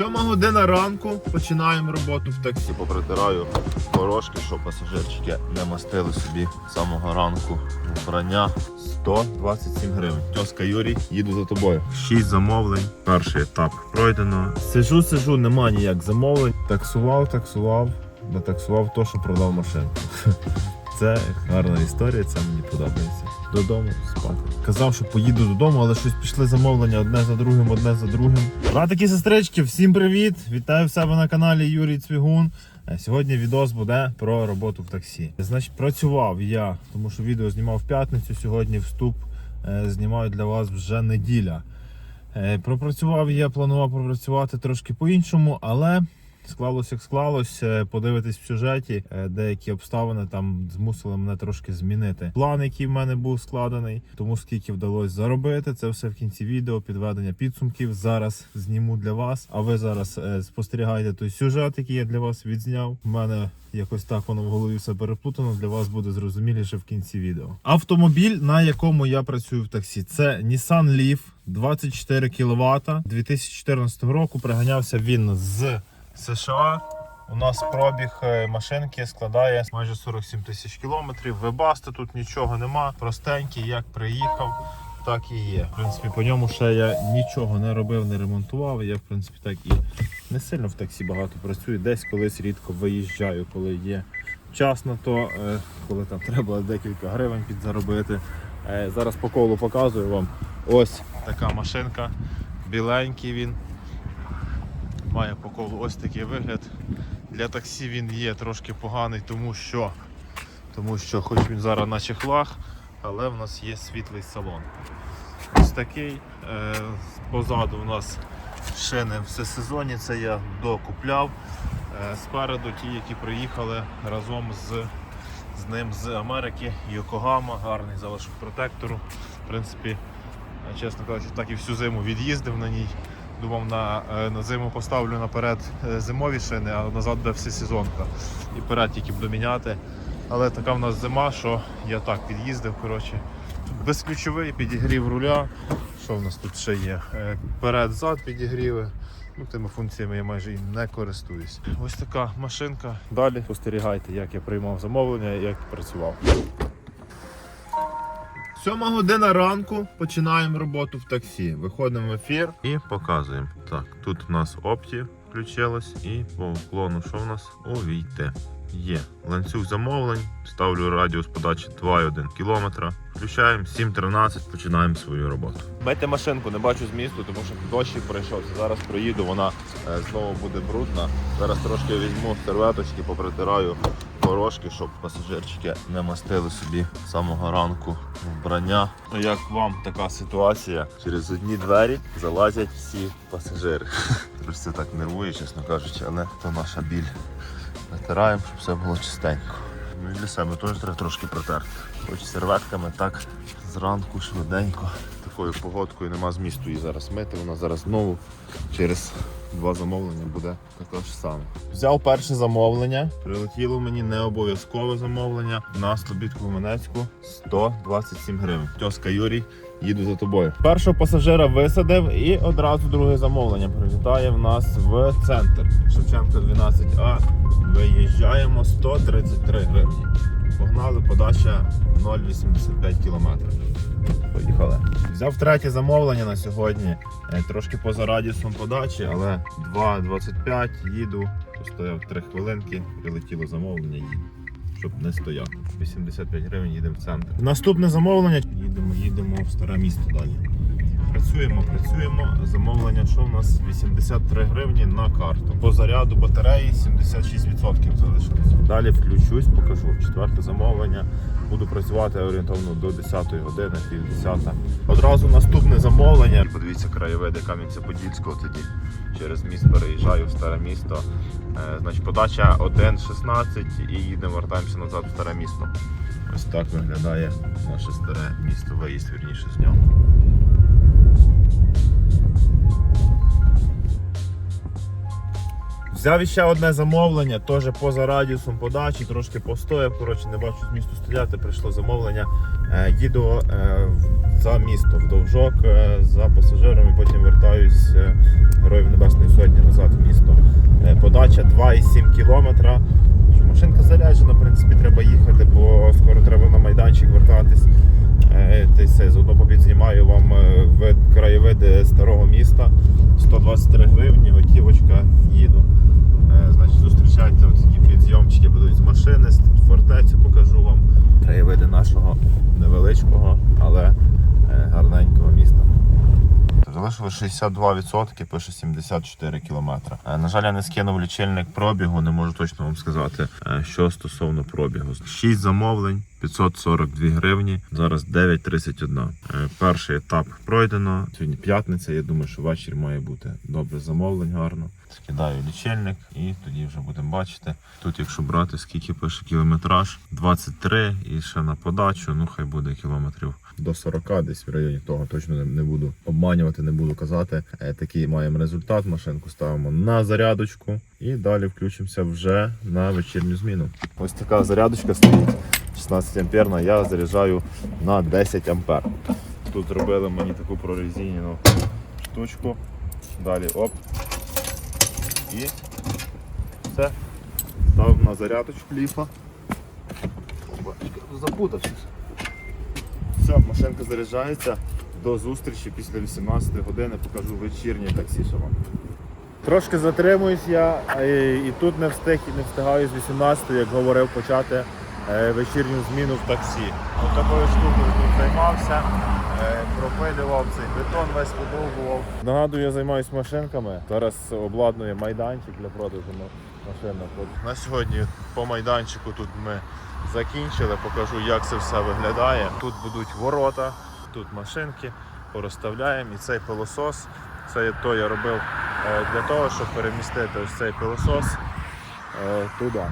Сьома година ранку починаємо роботу в таксі. Попритираю порошки, щоб пасажирчики не мастили собі з самого ранку. Вбрання 127 гривень. Тьоска Юрій, їду за тобою. Шість замовлень. Перший етап пройдено. Сижу, сижу, нема ніяк замовлень. Таксував, таксував, натаксував то, що продав машинку. Це гарна історія, це мені подобається. Додому спати. Казав, що поїду додому, але щось пішли замовлення одне за другим, одне за другим. Братики, сестрички, всім привіт! Вітаю в себе на каналі Юрій Цвігун. Е, Сьогодні відос буде про роботу в таксі. Значить, працював я, тому що відео знімав в п'ятницю. Сьогодні вступ е, знімаю для вас вже неділя. Е, Пропрацював я, планував пропрацювати трошки по-іншому, але склалось як склалось. Е, Подивитись в сюжеті, е, деякі обставини там змусили мене трошки змінити. План, який в мене був складений, тому скільки вдалося заробити. Це все в кінці відео, підведення підсумків. Зараз зніму для вас. А ви зараз е, спостерігаєте той сюжет, який я для вас відзняв. У мене якось так воно в голові все переплутано. Для вас буде зрозуміліше в кінці відео. Автомобіль, на якому я працюю в таксі, це Nissan Leaf 24 кВт 2014 року. Приганявся він з США. У нас пробіг е, машинки складає майже 47 тисяч кілометрів. Вебасти тут нічого нема. Простенький, як приїхав, так і є. В принципі, по ньому ще я нічого не робив, не ремонтував. Я в принципі так і не сильно в таксі багато працюю. Десь колись рідко виїжджаю, коли є час на то, е, коли там треба декілька гривень підзаробити. Е, Зараз по колу показую вам. Ось така машинка. Біленький він. Має по колу ось такий вигляд. Для таксі він є трошки поганий, тому що, тому що хоч він зараз на чехлах, але в нас є світлий салон. Ось такий. Е, позаду у нас шини всесезонні, це я докупляв. Е, спереду ті, які приїхали разом з, з ним з Америки, Йокогама, гарний залишок протектору. В принципі, е, чесно кажучи, так і всю зиму від'їздив на ній. Думав, на, е, на зиму поставлю наперед е, зимові шини, а назад буде всесезонка. І вперед тільки буду міняти. Але така в нас зима, що я так під'їздив. коротше. Безключовий підігрів руля. Що в нас тут ще є? Е, Перед-зад підігріви. Ну, тими функціями я майже і не користуюсь. Ось така машинка. Далі спостерігайте, як я приймав замовлення як працював. Сьома година ранку починаємо роботу в таксі. Виходимо в ефір і показуємо. Так, тут у нас опті включилось і по уклону, що в нас увійти. Є ланцюг замовлень, ставлю радіус подачі 2,1 км. Включаємо 7.13, починаємо свою роботу. Мити машинку не бачу змісту, тому що дощик пройшовся. Зараз проїду, вона е, знову буде брудна. Зараз трошки візьму серветочки, попритираю порошки, щоб пасажирчики не мастили собі з самого ранку вбрання. Ну як вам така ситуація? Через одні двері залазять всі пасажири. Трошки так нервує, чесно кажучи, але це наша біль. Натираємо, щоб все було чистенько. Ну і для себе теж треба трошки протерти. Хоч серветками так зранку швиденько. Такою погодкою нема змісту її зараз мити. Вона зараз знову через два замовлення буде таке ж саме. Взяв перше замовлення. Прилетіло мені не обов'язкове замовлення на Слобідку Гуменецьку 127 гривень. Тьоска Юрій, їду за тобою. Першого пасажира висадив і одразу друге замовлення прилітає в нас в центр. Шевченка 12А. Виїжджаємо 133 гривні. Погнали, подача 0,85 км. Поїхали. Взяв третє замовлення на сьогодні. Е, Трошки поза радіусом подачі, але 2,25 їду. Постояв 3 хвилинки, прилетіло замовлення, їду. Щоб не стояти. 85 гривень їдемо в центр. Наступне замовлення. Їдемо, їдемо в старе місто далі. Працюємо, працюємо. Замовлення, що в нас 83 гривні на карту. По заряду батареї 76% залишилось. Далі включусь, покажу. Четверте замовлення. Буду працювати орієнтовно до 10 години, пів 10. Одразу наступне замовлення. Подивіться краєвиди Кам'янця-Подільського тоді. Через міст переїжджаю в старе місто. Е, значить, подача 1.16 і їдемо, вертаємося назад в старе місто. Ось так виглядає наше старе місто, виїзд вірніше з нього. Взяв ще одне замовлення, теж поза радіусом подачі, трошки постояв, коротше, не бачу змісту стояти, прийшло замовлення. Е, їду е, за місто, в Довжок, е, за пасажиром і потім вертаюсь Героїв Небесної Сотні назад в місто. Подача кілометра. Що Машинка заряджена, в принципі, треба їхати, бо скоро треба на майданчик вертатись. Та заодно побід знімаю вам краєвиди старого міста. 123 гривні, готівочка, Значить, зустрічайте такі підйомчики будуть з машини, фортецю покажу вам. Краєвиди нашого невеличкого, але е, гарненького міста. Залишили 62%, пише 74 кілометри. Е, На жаль, я не скинув лічильник пробігу, не можу точно вам сказати, е, що стосовно пробігу. 6 замовлень, 542 гривні, зараз 9.31. Е, Перший етап пройдено. Сьогодні п'ятниця. Я думаю, що ввечері має бути добре замовлень, гарно. Скидаю лічильник і тоді вже будемо бачити. Тут, якщо брати, скільки пише кілометраж, 23 і ще на подачу, ну хай буде кілометрів до 40, десь в районі того. Точно не, не буду обманювати, не буду казати. Е, Такий маємо результат. Машинку ставимо на зарядочку і далі включимося вже на вечірню зміну. Ось така зарядочка стоїть 16 амперна. Я заряджаю на 10 ампер. Тут зробили мені таку прорезинену штучку. Далі оп. І все. Став на зарядочку ліфа. Запутався. Все, машинка заряджається. До зустрічі після 18 години покажу вечірнє таксі ще вам. Трошки затримуюсь я е, і тут не встиг і не встигаю з 18, як говорив, почати вечірню зміну в таксі. От такою штукою тут займався, е, пропилював цей бетон, весь видовбував. Нагадую, я займаюся машинками. Зараз обладнує майданчик для продажу ма- машин. На сьогодні по майданчику тут ми закінчили, покажу, як це все виглядає. Тут будуть ворота, тут машинки, порозставляємо і цей пилосос. Це то я робив е, для того, щоб перемістити ось цей пилосос е, туди.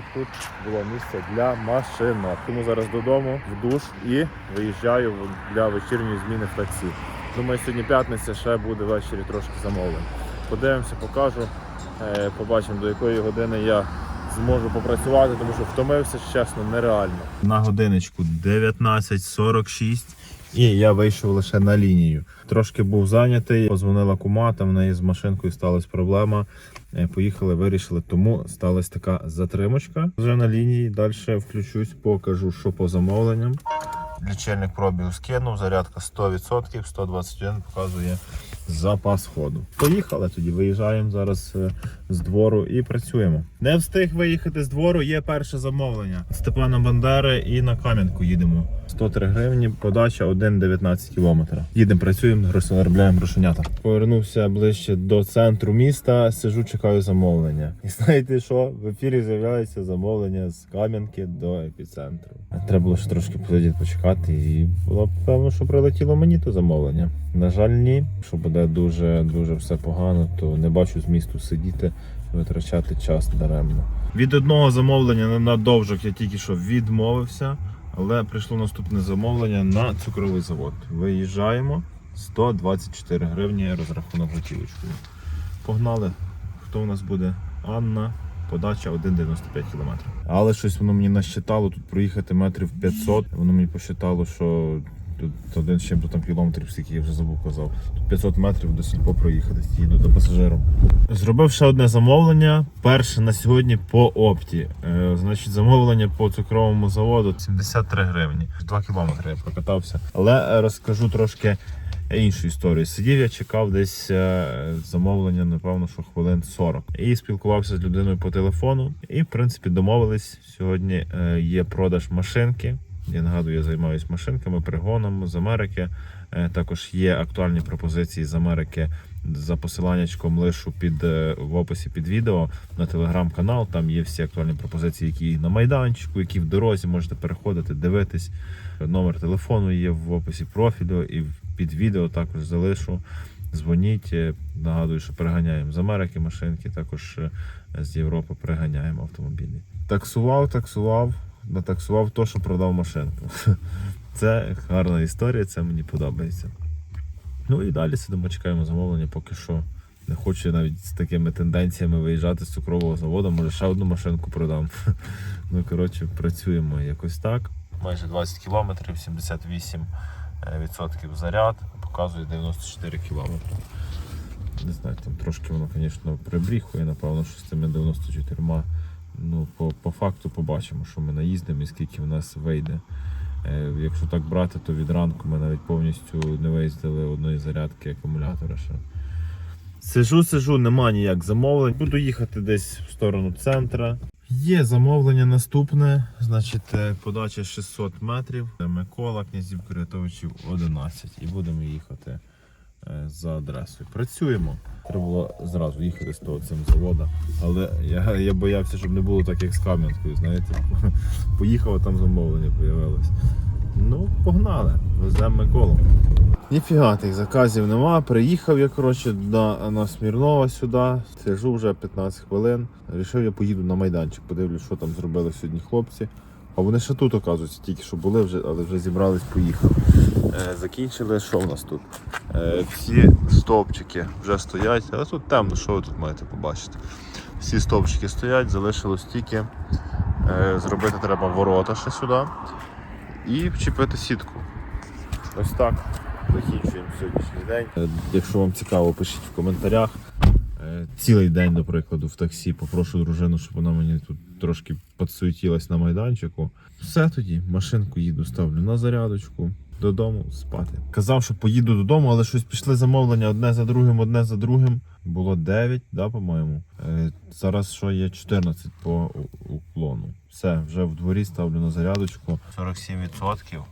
Щоб тут було місце для машинок. Тому зараз додому в душ і виїжджаю для вечірньої зміни в таксі. Думаю, сьогодні п'ятниця ще буде ввечері трошки замовлень. Подивимося, покажу. Е, Побачимо, до якої години я зможу попрацювати, тому що втомився, чесно, нереально. На годиночку 19.46 і я вийшов лише на лінію. Трошки був зайнятий, позвонила кума, там в неї з машинкою сталася проблема. Е, Поїхали, вирішили, тому сталася така затримочка. Вже на лінії. Далі включусь, покажу, що по замовленням. Лічильник пробігу скинув, зарядка 100%, 121 показує запас ходу. Поїхали тоді, виїжджаємо зараз е, з двору і працюємо. Не встиг виїхати з двору, є перше замовлення. Степана Бандери і на Кам'янку їдемо. 103 гривні, подача 1,19 кілометра. Їдемо, працюємо, розробляємо грошенята. Повернувся ближче до центру міста, сижу, чекаю замовлення. І знаєте що? В ефірі з'являється замовлення з Кам'янки до епіцентру. Треба було ще трошки посидіти, почекати, і було певно, що прилетіло мені то замовлення. На жаль, ні. Що буде дуже дуже все погано, то не бачу змісту сидіти, витрачати час даремно. Від одного замовлення на довжок я тільки що відмовився, але прийшло наступне замовлення на цукровий завод. Виїжджаємо 124 гривні розрахунок готівочкою. Погнали. Хто у нас буде? Анна. Подача 1,95 км. Але щось воно мені насчитало тут проїхати метрів 500. Воно мені посчитало, що тут один чим-то там кілометрів, скільки я вже забув казав. Тут 500 метрів до сільпо проїхати, їду до пасажирів. Зробив ще одне замовлення. Перше на сьогодні по опті. Е, значить, замовлення по цукровому заводу 73 гривні. 2 кілометри я прокатався. Але е, розкажу трошки іншу історію. Сидів я чекав десь е, замовлення, напевно, що хвилин 40. І спілкувався з людиною по телефону. І, в принципі, домовились. Сьогодні е, є продаж машинки. Я нагадую, я займаюся машинками, пригоном з Америки. Е, Також є актуальні пропозиції з Америки за посиланнячком лишу під е, в описі під відео на телеграм-канал. Там є всі актуальні пропозиції, які на майданчику, які в дорозі можете переходити, дивитись. Номер телефону є в описі профілю і під відео також залишу. Дзвоніть. Е, Нагадую, що переганяємо з Америки машинки, також з Європи переганяємо автомобілі. Таксував, таксував, натаксував то, що продав машинку. Це гарна історія, це мені подобається. Ну і далі сидимо, чекаємо замовлення, поки що не хочу навіть з такими тенденціями виїжджати з цукрового заводу, може ще одну машинку продам. Ну, коротше, працюємо якось так. Майже 20 кілометрів, 78% заряд, показує 94 кілометри. Не знаю, там трошки воно, звісно, прибріхує, напевно, що з цими 94. Ну, по, по факту побачимо, що ми наїздимо і скільки в нас вийде. Е, якщо так брати, то від ранку ми навіть повністю не виїздили одної зарядки акумулятора ще. Сижу, сижу, нема ніяк замовлень. Буду їхати десь в сторону центра. Є замовлення наступне, значить, е, подача 600 метрів. Микола, князів Крятовичів 11. І будемо їхати за адресою. Працюємо. Треба було зразу їхати з того цим завода. Але я, я боявся, щоб не було так, як з Кам'янкою. Знаєте, поїхав, там замовлення з'явилось. Ну, погнали, веземо Миколу. Ніфіга тих заказів нема. Приїхав я коротше на, на Смірнова сюди. Сижу вже 15 хвилин. Рішив, я поїду на майданчик, подивлюсь, що там зробили сьогодні хлопці. А вони ще тут, оказується, тільки що були, вже, але вже зібрались, поїхали. Е, закінчили, що в нас тут? Е, всі стовпчики вже стоять, але тут темно, що ви тут маєте побачити. Всі стовпчики стоять, залишилось тільки е, зробити треба ворота ще сюди і вчепити сітку. Ось так. Закінчуємо сьогоднішній день. Е, Якщо вам цікаво, пишіть в коментарях. Е, Цілий день, до прикладу, в таксі попрошу дружину, щоб вона мені тут трошки підсуетілась на майданчику. Все тоді, машинку їду, ставлю на зарядочку. Додому спати. Казав, що поїду додому, але щось пішли замовлення одне за другим, одне за другим. Було 9, да, по-моєму. Е, зараз що є 14 по уклону. Все, вже в дворі ставлю на зарядочку. 47%.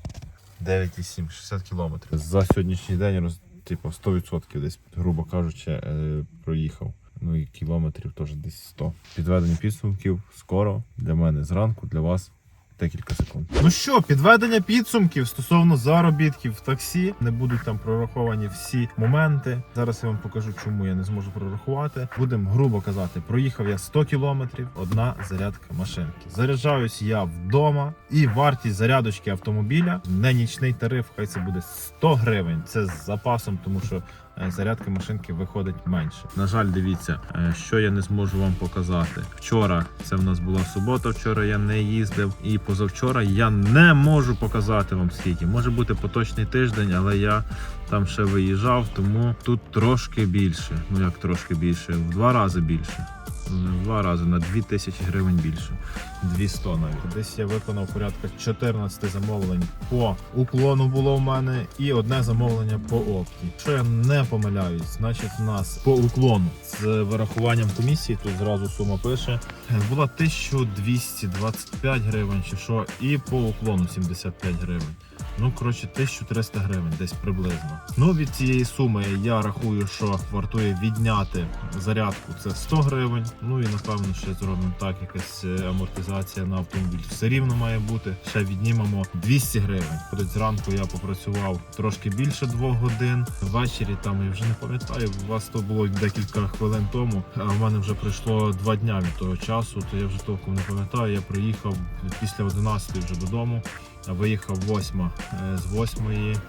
9,7, 60 кілометрів. За сьогоднішній день роз, типу, 100% десь, грубо кажучи, е, проїхав. Ну і кілометрів теж десь 100. Підведення підсумків скоро для мене зранку, для вас декілька секунд. Ну що, підведення підсумків стосовно заробітків в таксі. Не будуть там прораховані всі моменти. Зараз я вам покажу, чому я не зможу прорахувати. Будемо грубо казати, проїхав я 100 кілометрів, одна зарядка машинки. Заряджаюсь я вдома, і вартість зарядочки автомобіля не нічний тариф, хай це буде 100 гривень. Це з запасом, тому що е, зарядка машинки виходить менше. На жаль, дивіться, е, що я не зможу вам показати. Вчора це в нас була субота. Вчора я не їздив, і позавчора я не можу показати вам скільки. Може бути поточний тиждень, але я там ще виїжджав, тому тут трошки більше. Ну як трошки більше, в два рази більше. Два рази на 2000 гривень більше. 200 навіть. Десь я виконав порядка 14 замовлень по уклону було в мене і одне замовлення по опті. Якщо я не помиляюсь, значить в нас по уклону з вирахуванням комісії, тут зразу сума пише, була 1225 гривень чи що, і по уклону 75 гривень. Ну, коротше, 1300 гривень десь приблизно. Ну, від цієї суми я рахую, що вартує відняти зарядку це 100 гривень. Ну і напевно ще зробимо так, якась е, амортизація на автомобіль. Все рівно має бути. Ще віднімемо 200 гривень. Ходить зранку я попрацював трошки більше двох годин. Ввечері там я вже не пам'ятаю. У вас то було декілька хвилин тому. А в мене вже пройшло два дня від того часу, то я вже толком не пам'ятаю. Я приїхав після 11 вже додому. Виїхав 8 е, з 8,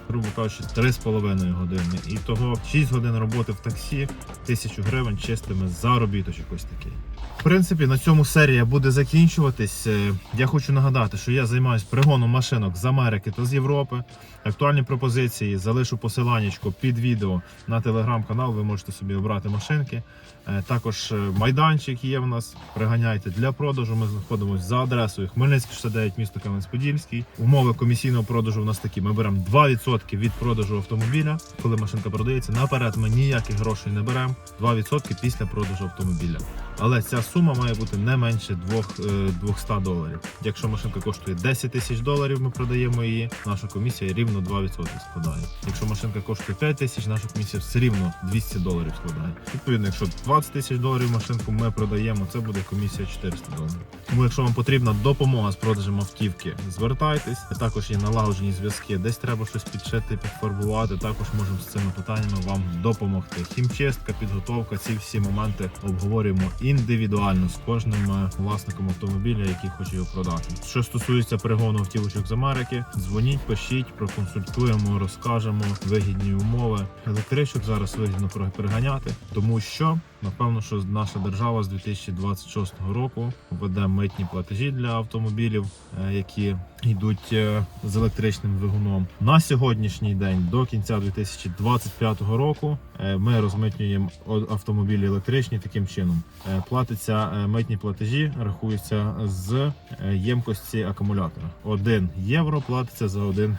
грубо кажучи, 3,5 години. І того 6 годин роботи в таксі, 1000 гривень чистими заробіточок ось такий. В принципі, на цьому серія буде закінчуватись. Е, Я хочу нагадати, що я займаюся пригоном машинок з Америки та з Європи. Актуальні пропозиції залишу посиланнячко під відео на телеграм-канал. Ви можете собі обрати машинки. Е, Також е, майданчик є в нас. Приганяйте для продажу. Ми знаходимося за адресою Хмельницький 69, місто Кам'янець-Подільський. Умови комісійного продажу в нас такі. Ми беремо 2% від продажу автомобіля, коли машинка продається. Наперед ми ніяких грошей не беремо. 2% після продажу автомобіля. Але ця сума має бути не менше 2, е, 200 доларів. Якщо машинка коштує 10 тисяч доларів, ми продаємо її. Наша комісія рівно 2% складає. Якщо машинка коштує 5 тисяч, наша комісія все рівно 200 доларів складає. Відповідно, якщо 20 тисяч доларів машинку ми продаємо, це буде комісія 400 доларів. Тому, якщо вам потрібна допомога з продажем автівки, звертайтесь. Також є налагоджені зв'язки. Десь треба щось підшити, підфарбувати. Також можемо з цими питаннями вам допомогти. Хімчистка, підготовка, ці всі моменти обговорюємо і індивідуально з кожним е, власником автомобіля, який хоче його продати. Що стосується перегону автівочок з Америки, дзвоніть, пишіть, проконсультуємо, розкажемо вигідні умови. Електричок зараз вигідно переганяти, тому що напевно, що наша держава з 2026 року введе митні платежі для автомобілів, е, які йдуть е, з електричним двигуном. На сьогоднішній день до кінця 2025 року ми розмитнюємо автомобілі електричні таким чином. Е, Платиться е, митні платежі, рахуються з е, ємкості акумулятора. 1 євро платиться за 1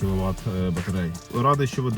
кВт батареї. Радий, що ви